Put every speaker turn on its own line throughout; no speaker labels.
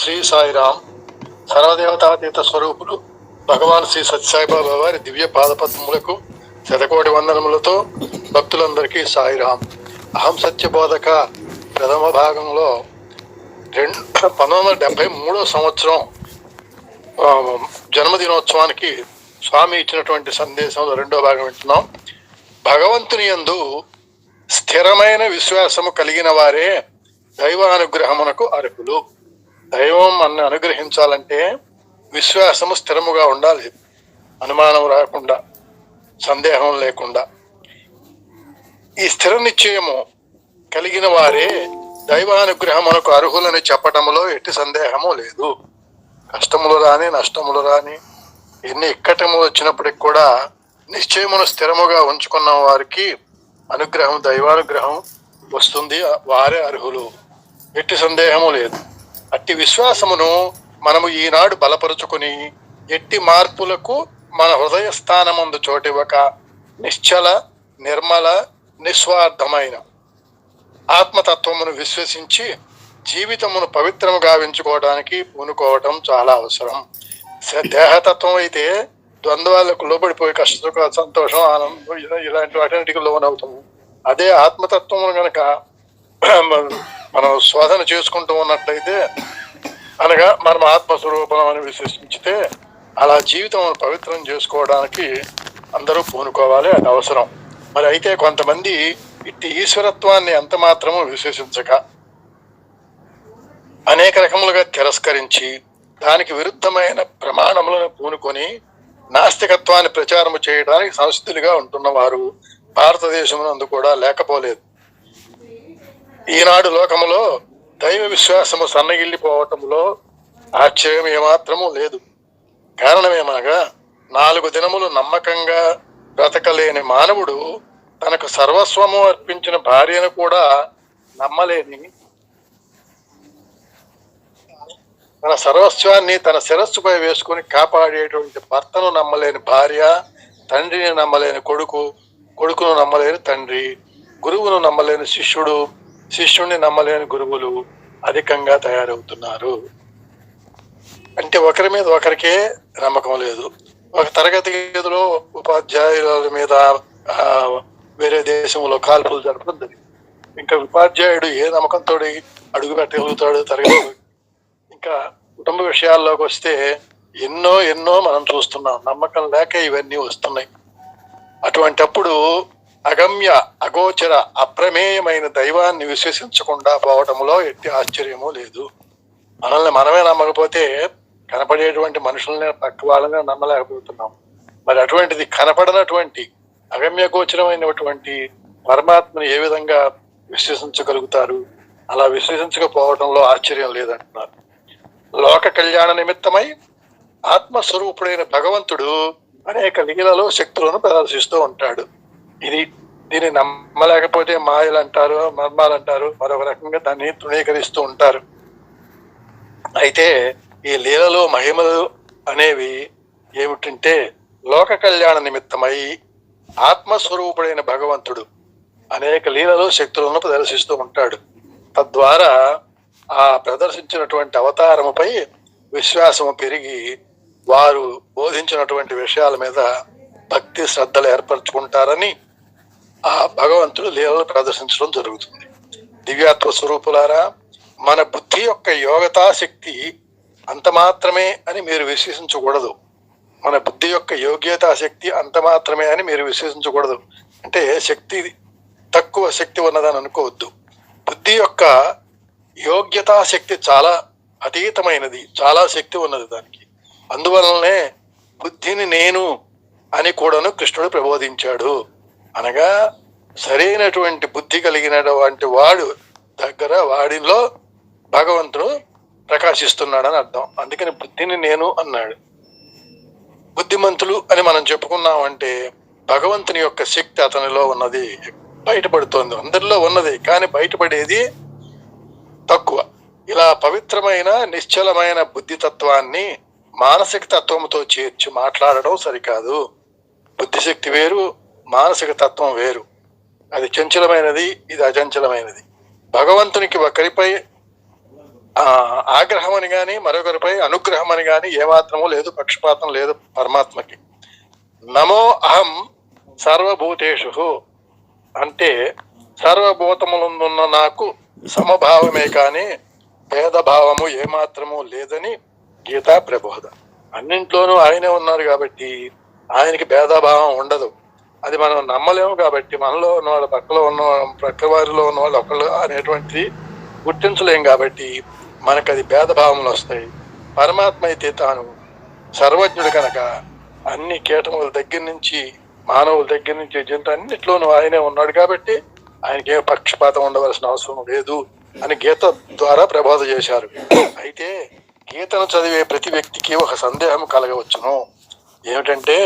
శ్రీ సాయిరామ్ సర్వదేవతాతీత స్వరూపులు భగవాన్ శ్రీ సత్యసాయిబాబా వారి దివ్య పాదపద్మములకు శతకోటి వందనములతో భక్తులందరికీ సాయిరాం అహం సత్యబోధక ప్రథమ భాగంలో రెండు పంతొమ్మిది వందల డెబ్బై మూడో సంవత్సరం జన్మదినోత్సవానికి స్వామి ఇచ్చినటువంటి సందేశంలో రెండో భాగం వింటున్నాం. భగవంతుని యందు స్థిరమైన విశ్వాసము కలిగిన వారే దైవానుగ్రహమునకు అర్హులు. దైవం మన అనుగ్రహించాలంటే విశ్వాసము స్థిరముగా ఉండాలి. అనుమానం రాకుండా సందేహం లేకుండా. ఈ స్థిర నిశ్చయము కలిగిన వారే దైవానుగ్రహమునకు అర్హులని చెప్పటంలో ఎట్టి సందేహము లేదు. కష్టములు రాని నష్టములు రాని ఎన్ని ఇక్కటములు వచ్చినప్పటికి కూడా నిశ్చయమును స్థిరముగా ఉంచుకున్న వారికి అనుగ్రహం దైవానుగ్రహం వస్తుంది. వారే అర్హులు. ఎట్టి సందేహము లేదు. అట్టి విశ్వాసమును మనము ఈనాడు బలపరుచుకుని ఎట్టి మార్పులకు మన హృదయ స్థానముందు చోటివ్వక నిశ్చల నిర్మల నిస్వార్థమైన ఆత్మతత్వమును విశ్వసించి జీవితమును పవిత్రము గావించుకోవడానికి పూనుకోవటం చాలా అవసరం. దేహతత్వం అయితే ద్వంద్వాలకు లోబడిపోయి కష్ట సంతోషం ఆనందం ఇలాంటి వాటికి లోనవుతాము. అదే ఆత్మతత్వం కనుక మనం శోధన చేసుకుంటూ ఉన్నట్లయితే అనగా మనం ఆత్మస్వరూపం అని విశ్వసించితే అలా జీవితం పవిత్రం చేసుకోవడానికి అందరూ పూనుకోవాలి అది అవసరం. మరి అయితే కొంతమంది ఇట్టి ఈశ్వరత్వాన్ని ఎంత మాత్రము విశ్వసించక అనేక రకములుగా తిరస్కరించి దానికి విరుద్ధమైన ప్రమాణములను పూనుకొని నాస్తికత్వాన్ని ప్రచారము చేయడానికి సంస్థలుగా ఉంటున్నవారు భారతదేశమునందు కూడా లేకపోలేదు. ఈనాడు లోకములో దైవ విశ్వాసము సన్నగిల్లిపోవటంలో ఆశ్చర్యం ఏమాత్రము లేదు. కారణమేమనగా నాలుగు దినములు నమ్మకంగా బ్రతకలేని మానవుడు తనకు సర్వస్వము అర్పించిన భార్యను కూడా నమ్మలేని తన సర్వస్వాన్ని తన శిరస్సుపై వేసుకుని కాపాడేటువంటి భర్తను నమ్మలేని భార్య తండ్రిని నమ్మలేని కొడుకు కొడుకును నమ్మలేని తండ్రి గురువును నమ్మలేని శిష్యుడు శిష్యుణ్ణి నమ్మలేని గురువులు అధికంగా తయారవుతున్నారు. అంటే ఒకరి మీద ఒకరికే నమ్మకం లేదు. ఒక తరగతి గదిలో ఉపాధ్యాయుల మీద వేరే దేశంలో కాల్పులు జరపడం జరిగింది. ఇంకా ఉపాధ్యాయుడు ఏ నమ్మకంతో అడుగు పెట్టగలుగుతాడు తరగతి ఇంకా కుటుంబ విషయాల్లోకి వస్తే ఎన్నో ఎన్నో మనం చూస్తున్నాం. నమ్మకం లేక ఇవన్నీ వస్తున్నాయి. అటువంటప్పుడు అగమ్య అగోచర అప్రమేయమైన దైవాన్ని విశ్వసించకుండా పోవటంలో ఎట్టి ఆశ్చర్యము లేదు. మనల్ని మనమే నమ్మకపోతే కనపడేటువంటి మనుషుల్ని పక్క వాళ్ళనే నమ్మలేకపోతున్నాం. మరి అటువంటిది కనపడనటువంటి అగమ్య గోచరమైనటువంటి పరమాత్మని ఏ విధంగా విశ్వసించగలుగుతారు? అలా విశ్వసించకపోవడంలో ఆశ్చర్యం లేదంటున్నారు. లోక కళ్యాణ నిమిత్తమై ఆత్మస్వరూపుడైన భగవంతుడు అనేక లీలలో శక్తులను ప్రదర్శిస్తూ ఉంటాడు. ఇది దీన్ని నమ్మలేకపోతే మాయలు అంటారు మర్మాలు అంటారు మరొక రకంగా దాన్ని తృణీకరిస్తూ ఉంటారు. అయితే ఈ లీలలో మహిమలు అనేవి ఏమిటంటే లోక కళ్యాణ నిమిత్తమై ఆత్మస్వరూపుడైన భగవంతుడు అనేక లీలలో శక్తులను ప్రదర్శిస్తూ ఉంటాడు. తద్వారా ఆ ప్రదర్శించినటువంటి అవతారముపై విశ్వాసము పెరిగి వారు బోధించినటువంటి విషయాల మీద భక్తి శ్రద్ధలు ఏర్పరచుకుంటారని ఆ భగవంతుడు లీలలు ప్రదర్శించడం జరుగుతుంది. దివ్యాత్మ స్వరూపులారా మన బుద్ధి యొక్క యోగతా శక్తి అంత మాత్రమే అని మీరు విశ్వసించకూడదు. మన బుద్ధి యొక్క యోగ్యతా శక్తి అంత మాత్రమే అని మీరు విశ్వసించకూడదు. అంటే శక్తి తక్కువ శక్తి ఉన్నదని అనుకోవద్దు. బుద్ధి యొక్క యోగ్యతా శక్తి చాలా అతీతమైనది చాలా శక్తి ఉన్నది దానికి. అందువలనే బుద్ధిని నేను అని కూడాను కృష్ణుడు ప్రబోధించాడు. అనగా సరైనటువంటి బుద్ధి కలిగినటువంటి వాడు దగ్గర వాడిలో భగవంతుడు ప్రకాశిస్తున్నాడని అర్థం. అందుకని బుద్ధిని నేను అన్నాడు. బుద్ధిమంతులు అని మనం చెప్పుకున్నామంటే భగవంతుని యొక్క శక్తి అతనిలో ఉన్నది బయటపడుతోంది. అందరిలో ఉన్నది కానీ బయటపడేది తక్కువ. ఇలా పవిత్రమైన నిశ్చలమైన బుద్ధి తత్వాన్ని మానసిక తత్వంతో చేర్చి మాట్లాడడం సరికాదు. బుద్ధిశక్తి వేరు మానసిక తత్వం వేరు. అది చంచలమైనది ఇది అచంచలమైనది. భగవంతునికి ఒకరిపై ఆగ్రహం అని కానీ మరొకరిపై అనుగ్రహం అని కానీ ఏమాత్రము లేదు పక్షపాతం లేదు పరమాత్మకి. నమో అహం సర్వభూతేషు. అంటే సర్వభూతములందున్న నాకు సమభావమే కానీ భేదభావము ఏమాత్రము లేదని గీతా ప్రబోధ. అన్నింట్లోనూ ఆయనే ఉన్నారు కాబట్టి ఆయనకి భేదభావం ఉండదు. అది మనం నమ్మలేము కాబట్టి మనలో ఉన్న వాళ్ళ పక్కలో ఉన్న పక్క వారిలో ఉన్న వాళ్ళు ఒకళ్ళు అనేటువంటిది గుర్తించలేం కాబట్టి మనకు అది భేదభావములు వస్తాయి. పరమాత్మ అయితే తాను సర్వజ్ఞుడు కనుక అన్ని కీటముల దగ్గర నుంచి మానవుల దగ్గర నుంచి జంతు అన్నిట్లోనూ ఆయనే ఉన్నాడు కాబట్టి ఆయనకి ఏ పక్షపాతం ఉండవలసిన అవసరం లేదు అని గీత ద్వారా ప్రబోధ చేశారు. అయితే గీతను చదివే ప్రతి వ్యక్తికి ఒక సందేహం కలగవచ్చును. ఏమిటంటే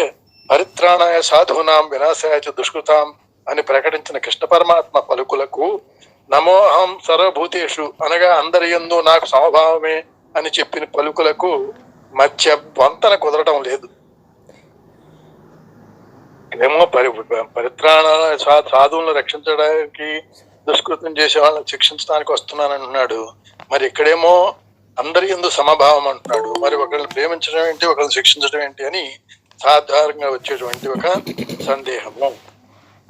పరిత్రాణాయ సాధూనాం వినాశాయ దుష్కృతాం అని ప్రకటించిన కృష్ణ పరమాత్మ పలుకులకు నమోహం సర్వభూతేషు అనగా అందరి ఎందు నాకు సమభావమే అని చెప్పిన పలుకులకు మధ్య వంతన కుదరటం లేదు. ఏమో పరి పరిత్రాణ సాధువులను రక్షించడానికి దుష్కృతం చేసే వాళ్ళని శిక్షించడానికి వస్తున్నానని అంటున్నాడు మరి ఇక్కడేమో అందరి ఎందు సమభావం అంటున్నాడు. మరి ఒకరిని ప్రేమించడం ఏంటి? ఒకరిని శిక్షించడం ఏంటి అని సాధారణంగా వచ్చేటువంటి ఒక సందేహము.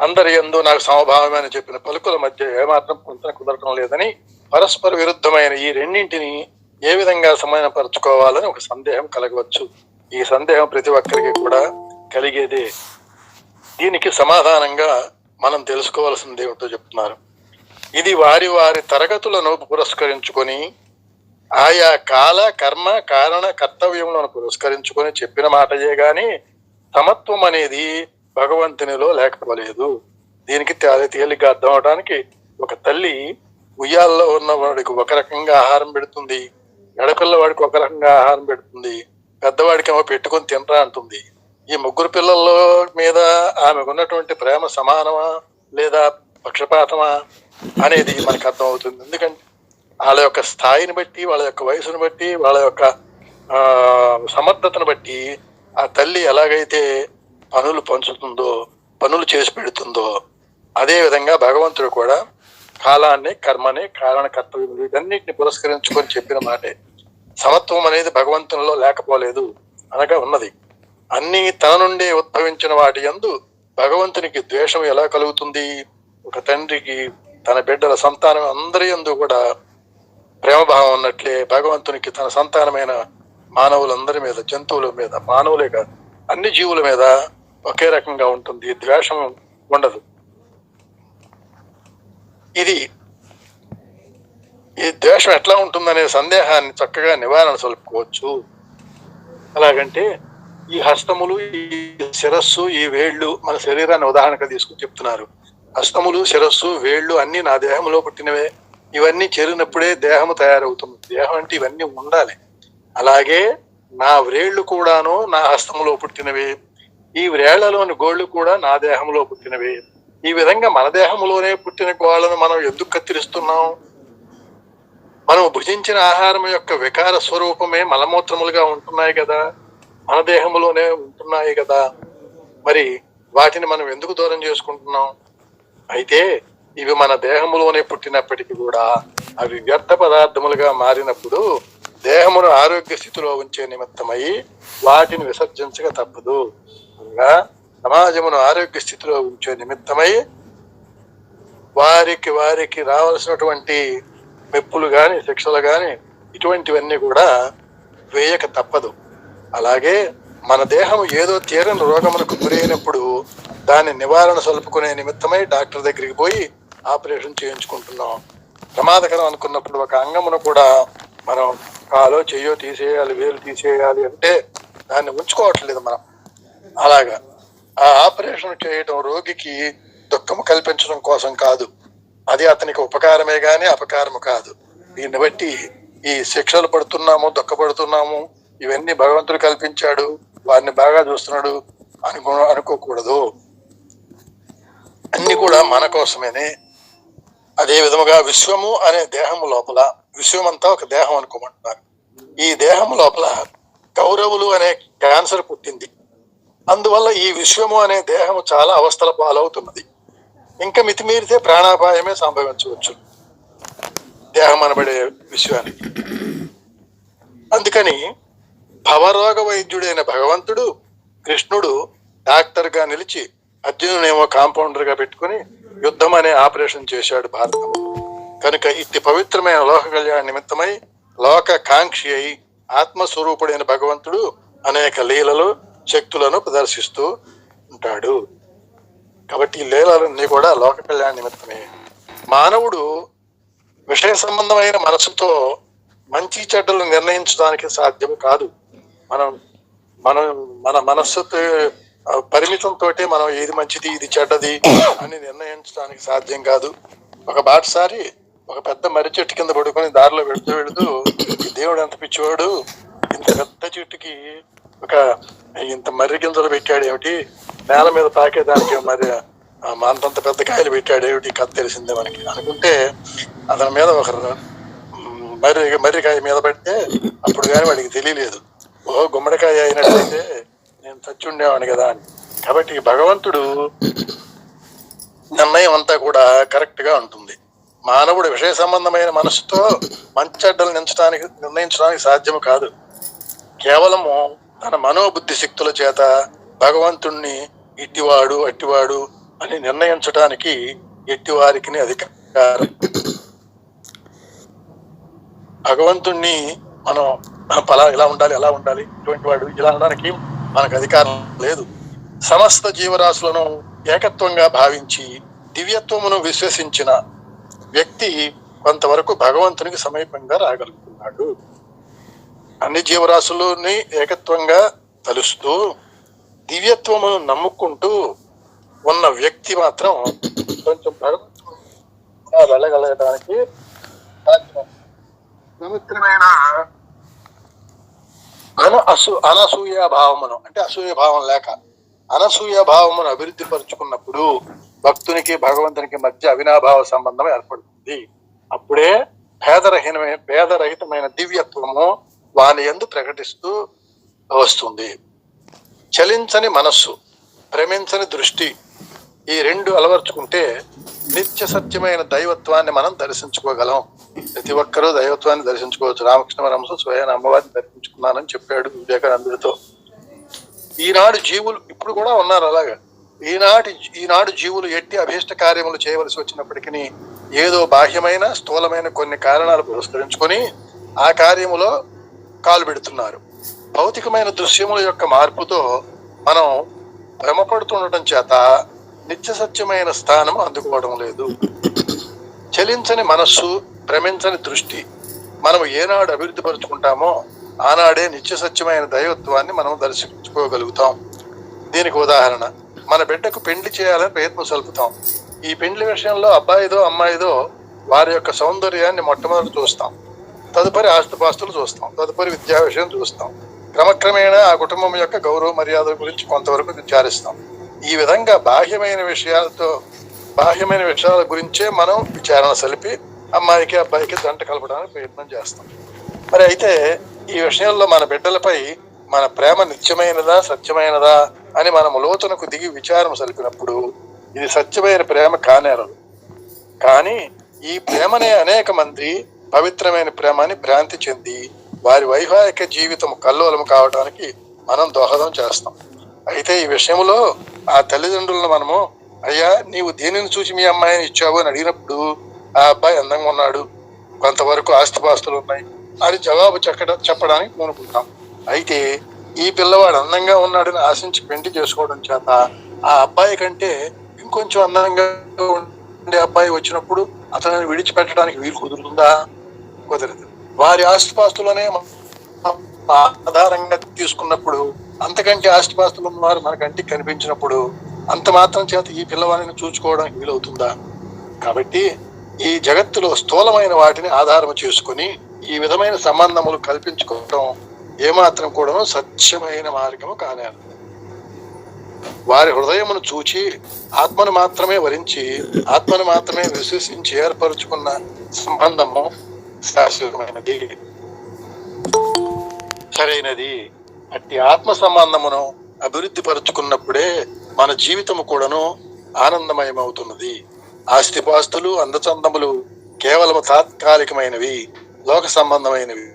అందరి ఎందు నాకు సమభావమే చెప్పిన పలుకుల మధ్య ఏమాత్రం పొంతన కుదరటం లేదని పరస్పర విరుద్ధమైన ఈ రెండింటిని ఏ విధంగా సమయపరచుకోవాలని ఒక సందేహం కలగవచ్చు. ఈ సందేహం ప్రతి ఒక్కరికి కూడా కలిగేదే. దీనికి సమాధానంగా మనం తెలుసుకోవాల్సింది ఏమిటో చెప్తున్నారు. ఇది వారి వారి తరగతులను పురస్కరించుకొని ఆయా కాల కర్మ కారణ కర్తవ్యములను పురస్కరించుకొని చెప్పిన మాటయే గాని సమత్వం అనేది భగవంతునిలో లేకపోలేదు. దీనికి తేలిగ్గా అర్థం అవడానికి ఒక తల్లి ఉయ్యాల్లో ఉన్న వాడికి ఒక రకంగా ఆహారం పెడుతుంది. ఎడపిల్ల వాడికి ఒక రకంగా ఆహారం పెడుతుంది. పెద్దవాడికి ఏమో పెట్టుకొని తినరా అంటుంది. ఈ ముగ్గురు పిల్లల మీద ఆమెకు ఉన్నటువంటి ప్రేమ సమానమా లేదా పక్షపాతమా అనేది మనకు అర్థం అవుతుంది. ఎందుకంటే వాళ్ళ యొక్క స్థాయిని బట్టి వాళ్ళ యొక్క వయసును బట్టి వాళ్ళ యొక్క సమర్థతను బట్టి ఆ తల్లి ఎలాగైతే పనులు పంచుతుందో పనులు చేసి పెడుతుందో అదే విధంగా భగవంతుడు కూడా కాలాన్ని కర్మని కారణ కర్తవ్యం వీటన్నిటిని పురస్కరించుకొని చెప్పిన మాటే. సమత్వం అనేది భగవంతునిలో లేకపోలేదు అనగా ఉన్నది. అన్ని తన నుండి ఉద్భవించిన వాటి యందు భగవంతునికి ద్వేషం ఎలా కలుగుతుంది? ఒక తండ్రికి తన బిడ్డల సంతానం అందరి యందు కూడా ప్రేమభావం ఉన్నట్లే భగవంతునికి తన సంతానమైన మానవులందరి మీద జంతువుల మీద మానవులే కాదు అన్ని జీవుల మీద ఒకే రకంగా ఉంటుంది. ద్వేషం ఉండదు. ఇది ఈ ద్వేషం ఎట్లా ఉంటుందనే సందేహాన్ని చక్కగా నివారణ సలుపుకోవచ్చు ఎలాగంటే ఈ హస్తములు ఈ శిరస్సు ఈ వేళ్ళు మన శరీరాన్ని ఉదాహరణగా తీసుకుని చెప్తున్నారు. హస్తములు శిరస్సు వేళ్ళు అన్ని నా దేహంలో పుట్టినవే. ఇవన్నీ చేరినప్పుడే దేహము తయారవుతుంది. దేహం అంటే ఇవన్నీ ఉండాలి. అలాగే నా వ్రేళ్ళు కూడాను నా హస్తములో పుట్టినవే. ఈ వ్రేళ్ళలోని గోళ్ళు కూడా నా దేహంలో పుట్టినవే. ఈ విధంగా మన దేహంలోనే పుట్టిన గోళ్ళను మనం ఎందుకు కత్తిరిస్తున్నాం? మనం భుజించిన ఆహారం యొక్క వికార స్వరూపమే మలమూత్రములుగా ఉంటున్నాయి కదా. మన దేహంలోనే ఉంటున్నాయి కదా. మరి వాటిని మనం ఎందుకు దూరం చేసుకుంటున్నాం? అయితే ఇవి మన దేహములోనే పుట్టినప్పటికీ కూడా అవి వ్యర్థ పదార్థములుగా మారినప్పుడు దేహమును ఆరోగ్య స్థితిలో ఉంచే నిమిత్తమై వాటిని విసర్జించక తప్పదు. అనగా సమాజమును ఆరోగ్య స్థితిలో ఉంచే నిమిత్తమై వారికి వారికి రావాల్సినటువంటి మెప్పులు గాని శిక్షలు గాని ఇటువంటివన్నీ కూడా వేయక తప్పదు. అలాగే మన దేహం ఏదో తీరని రోగములకు గురైనప్పుడు దాని నివారణ సలుపుకునే నిమిత్తమై డాక్టర్ దగ్గరికి పోయి ఆపరేషన్ చేయించుకుంటున్నాం. ప్రమాదకరం అనుకున్నప్పుడు ఒక అంగమును కూడా మనం కాలో చెయ్యో తీసేయాలి వేలు తీసేయాలి అంటే దాన్ని ఉంచుకోవట్లేదు మనం. అలాగా. ఆ ఆపరేషన్ చేయటం రోగికి దుఃఖము కల్పించడం కోసం కాదు. అది అతనికి ఉపకారమే గాని అపకారము కాదు. దీన్ని బట్టి ఈ శిక్షలు పడుతున్నాము దుఃఖపడుతున్నాము ఇవన్నీ భగవంతుడు కల్పించాడు వారిని బాగా చూస్తున్నాడు అనుకో అనుకోకూడదు. అన్ని కూడా మన కోసమేనే. అదే విధముగా విశ్వము అనే దేహము లోపల విశ్వమంతా ఒక దేహం అనుకోమంటున్నారు. ఈ దేహము లోపల కౌరవులు అనే క్యాన్సర్ పుట్టింది. అందువల్ల ఈ విశ్వము అనే దేహము చాలా అవస్థల పాలవుతున్నది. ఇంకా మితిమీరితే ప్రాణాపాయమే సంభవించవచ్చు. దేహం అనబడే విశ్వానికి. అందుకని భవరోగ వైద్యుడైన భగవంతుడు కృష్ణుడు డాక్టర్గా నిలిచి అర్జునునేమో కాంపౌండర్గా పెట్టుకుని యుద్ధం అనే ఆపరేషన్ చేశాడు భారతం కనుక ఇట్టి పవిత్రమైన లోక కళ్యాణ నిమిత్తమై లోక కాంక్షి అయి ఆత్మస్వరూపుడైన భగవంతుడు అనేక లీలలు శక్తులను ప్రదర్శిస్తూ ఉంటాడు. కాబట్టి ఈ లీలలన్నీ కూడా లోక కళ్యాణ నిమిత్తమే. మానవుడు విషయ సంబంధమైన మనసుతో మంచి చెడ్డలు నిర్ణయించడానికి సాధ్యం కాదు. మనం మనం మన మనస్సుతో పరిమితంతో మనం ఏది మంచిది ఇది చెడ్డది అని నిర్ణయించడానికి సాధ్యం కాదు. ఒక బాటసారి ఒక పెద్ద మర్రి చెట్టు కింద పడుకొని దారిలో వెళుతూ వెళుతూ దేవుడు ఎంత పిచ్చివాడు ఇంత పెద్ద చెట్టుకి ఒక ఇంత మర్రి గింజలు పెట్టాడు ఏమిటి? నేల మీద తాకేదానికి మరి అంతంత పెద్ద కాయలు పెట్టాడు ఏమిటి? కథ తెలిసిందే మనకి. అనుకుంటే అతని మీద ఒక మర్రి మర్రికాయ మీద పడితే అప్పుడు కానీ వాడికి తెలియలేదు. ఓ గుమ్మడికాయ అయినట్లయితే నేను చచ్చి ఉండేవాడిని కదా అని. కాబట్టి భగవంతుడు నిర్ణయం అంతా కూడా కరెక్ట్గా ఉంటుంది. మానవుడు విషయ సంబంధమైన మనసుతో మంచడ్డలు నించడానికి నిర్ణయించడానికి సాధ్యము కాదు. కేవలము తన మనోబుద్ధి శక్తుల చేత భగవంతుణ్ణి ఇట్టివాడు అట్టివాడు అని నిర్ణయించడానికి ఎట్టివారికి అధికారం. భగవంతుణ్ణి మనం పలా ఇలా ఉండాలి ఎలా ఉండాలి ఇటువంటి వాడు ఇలా అనడానికి మనకు అధికారం లేదు సమస్త జీవరాశులను ఏకత్వంగా భావించి దివ్యత్వమును విశ్వసించిన వ్యక్తి కొంతవరకు భగవంతునికి సమీపంగా రాగలుగుతున్నాడు అన్ని జీవరాశులని ఏకత్వంగా తలుస్తూ దివ్యత్వమును నమ్ముకుంటూ ఉన్న వ్యక్తి మాత్రం కొంచెం భగవంతుడు వెళ్ళగలగడానికి సాధ్యం. అన అసూ అనసూయ భావమును అంటే అసూయ భావం లేక అనసూయ భావమును అభివృద్ధి పరుచుకున్నప్పుడు భక్తునికి భగవంతునికి మధ్య అవినాభావ సంబంధం ఏర్పడుతుంది. అప్పుడే భేదరహీనమైన భేదరహితమైన దివ్యత్వము వాని ఎందు ప్రకటిస్తూ వస్తుంది. చలించని మనస్సు భ్రమించని దృష్టి ఈ రెండు అలవర్చుకుంటే నిత్య సత్యమైన దైవత్వాన్ని మనం దర్శించుకోగలం. ప్రతి ఒక్కరూ దైవత్వాన్ని దర్శించుకోవచ్చు. రామకృష్ణ పరమహంస స్వయం అమ్మవారిని దర్శించుకున్నానని చెప్పాడు వివేకానందుడితో. ఈనాడు జీవులు ఇప్పుడు కూడా ఉన్నారు అలాగా. ఈనాటి ఈనాడు జీవులు ఎట్టి అభీష్ట కార్యములు చేయవలసి వచ్చినప్పటికీ ఏదో బాహ్యమైన స్థూలమైన కొన్ని కారణాలు పురస్కరించుకొని ఆ కార్యములో కాలు పెడుతున్నారు. భౌతికమైన దృశ్యముల యొక్క మార్పుతో మనం భ్రమపడుతుండటం చేత నిత్య సత్యమైన స్థానం అందుకోవడం లేదు. చలించని మనస్సు భ్రమించని దృష్టి మనం ఏనాడు అభివృద్ధి పరుచుకుంటామో ఆనాడే నిత్య సత్యమైన దైవత్వాన్ని మనం దర్శించుకోగలుగుతాం. దీనికి ఉదాహరణ మన బిడ్డకు పెండ్లి చేయాలని ప్రయత్నం సల్పుతాం ఈ పెండ్లి విషయంలో అబ్బాయిదో అమ్మాయిదో వారి యొక్క సౌందర్యాన్ని మొట్టమొదటి చూస్తాం. తదుపరి ఆస్తుపాస్తులు చూస్తాం. తదుపరి విద్యా విషయం చూస్తాం. క్రమక్రమేణా ఆ కుటుంబం యొక్క గౌరవ మర్యాదల గురించి కొంతవరకు విచారిస్తాం. ఈ విధంగా బాహ్యమైన విషయాలతో బాహ్యమైన విషయాల గురించే మనం విచారణ సలిపి అమ్మాయికి అబ్బాయికి దంట కలపడానికి ప్రయత్నం చేస్తాం. మరి అయితే ఈ విషయంలో మన బిడ్డలపై మన ప్రేమ నిత్యమైనదా సత్యమైనదా అని మనం లోతునకు దిగి విచారం సలిపినప్పుడు ఇది సత్యమైన ప్రేమ కానేరదు కానీ ఈ ప్రేమనే అనేక మంది పవిత్రమైన ప్రేమని భ్రాంతి చెంది వారి వైవాహిక జీవితం కల్లోలం కావడానికి మనం దోహదం చేస్తాం. అయితే ఈ విషయంలో ఆ తల్లిదండ్రులను మనము అయ్యా నీవు దేనిని చూసి మీ అమ్మాయిని ఇచ్చావు అని అడిగినప్పుడు ఆ అబ్బాయి అందంగా ఉన్నాడు కొంతవరకు ఆస్తిపాస్తులు ఉన్నాయి అని జవాబు చెక్కడ చెప్పడానికి పూనుకుంటాం. అయితే ఈ పిల్లవాడు అందంగా ఉన్నాడని ఆశించి పెంటి చేసుకోవడం చేత ఆ అబ్బాయి కంటే ఇంకొంచెం అందంగా ఉండే అబ్బాయి వచ్చినప్పుడు అతనిని విడిచిపెట్టడానికి వీలు కుదురుతుందా? కుదరదు. వారి ఆస్తిపాస్తులనే ఆధారంగా తీసుకున్నప్పుడు అంతకంటే ఆస్తిపాస్తులు ఉన్నవారు మన కంటికి కనిపించినప్పుడు అంత మాత్రం చేత ఈ పిల్లవాడిని చూసుకోవడానికి వీలవుతుందా? కాబట్టి ఈ జగత్తులో స్థూలమైన వాటిని ఆధారం చేసుకుని ఈ విధమైన సంబంధములు కల్పించుకోవడం ఏమాత్రం కూడా సత్యమైన మార్గము కానేరు వారి హృదయమును చూచి ఆత్మను మాత్రమే వరించి ఆత్మను మాత్రమే విశ్వసించి ఏర్పరచుకున్న సంబంధము శాశ్వతమైనది. సరైనది. అట్టి ఆత్మ సంబంధమును అభివృద్ధి పరుచుకున్నప్పుడే మన జీవితము కూడాను ఆనందమయమవుతున్నది. ఆస్తిపాస్తులు అందచందములు కేవలం తాత్కాలికమైనవి లోక సంబంధమైనవి.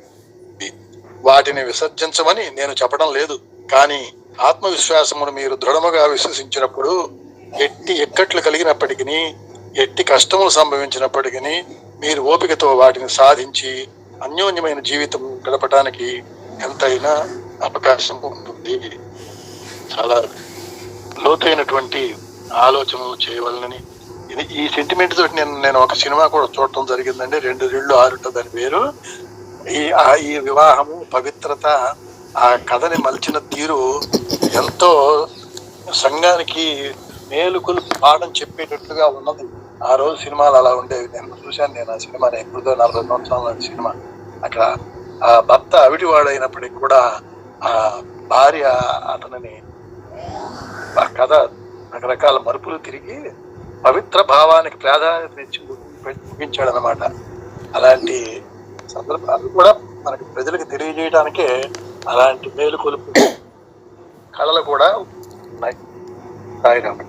వాటిని విసర్జించమని నేను చెప్పడం లేదు. కానీ ఆత్మవిశ్వాసమును మీరు దృఢముగా విశ్వసించినప్పుడు ఎట్టి ఎక్కట్లు కలిగినప్పటికీ ఎట్టి కష్టములు సంభవించినప్పటికీ మీరు ఓపికతో వాటిని సాధించి అన్యోన్యమైన జీవితం గడపడానికి ఎంతైనా అవకాశం ఉంటుంది. చాలా లోతైనటువంటి ఆలోచనలు చేయవలనని. ఇది ఈ సెంటిమెంట్ తోటి నేను నేను ఒక సినిమా కూడా చూడటం జరిగిందండి. రెండు రెళ్ళు ఆరుట దాని పేరు. ఈ ఆ ఈ వివాహము పవిత్రత ఆ కథని మలిచిన తీరు ఎంతో సంఘానికి మేలుకులు పాఠం చెప్పేటట్లుగా ఉన్నది. ఆ రోజు సినిమాలు అలా ఉండేవి. నేను చూశాను నేను ఆ సినిమా ఎప్పుడుదో నలభై సంవత్సరాల సినిమా. అక్కడ ఆ భర్త అవిటివాడైనప్పటికి కూడా భార్య అతనిని ఆ కథ రకరకాల మరుపులు తిరిగి పవిత్ర భావానికి ప్రాధాన్యత ఇచ్చి ముగించాడు అనమాట అలాంటి సందర్భాలు కూడా మనకి ప్రజలకు తెలియజేయడానికే అలాంటి మేలుకొలుపు కళలు కూడా ఉన్నాయి. సాయిరామ్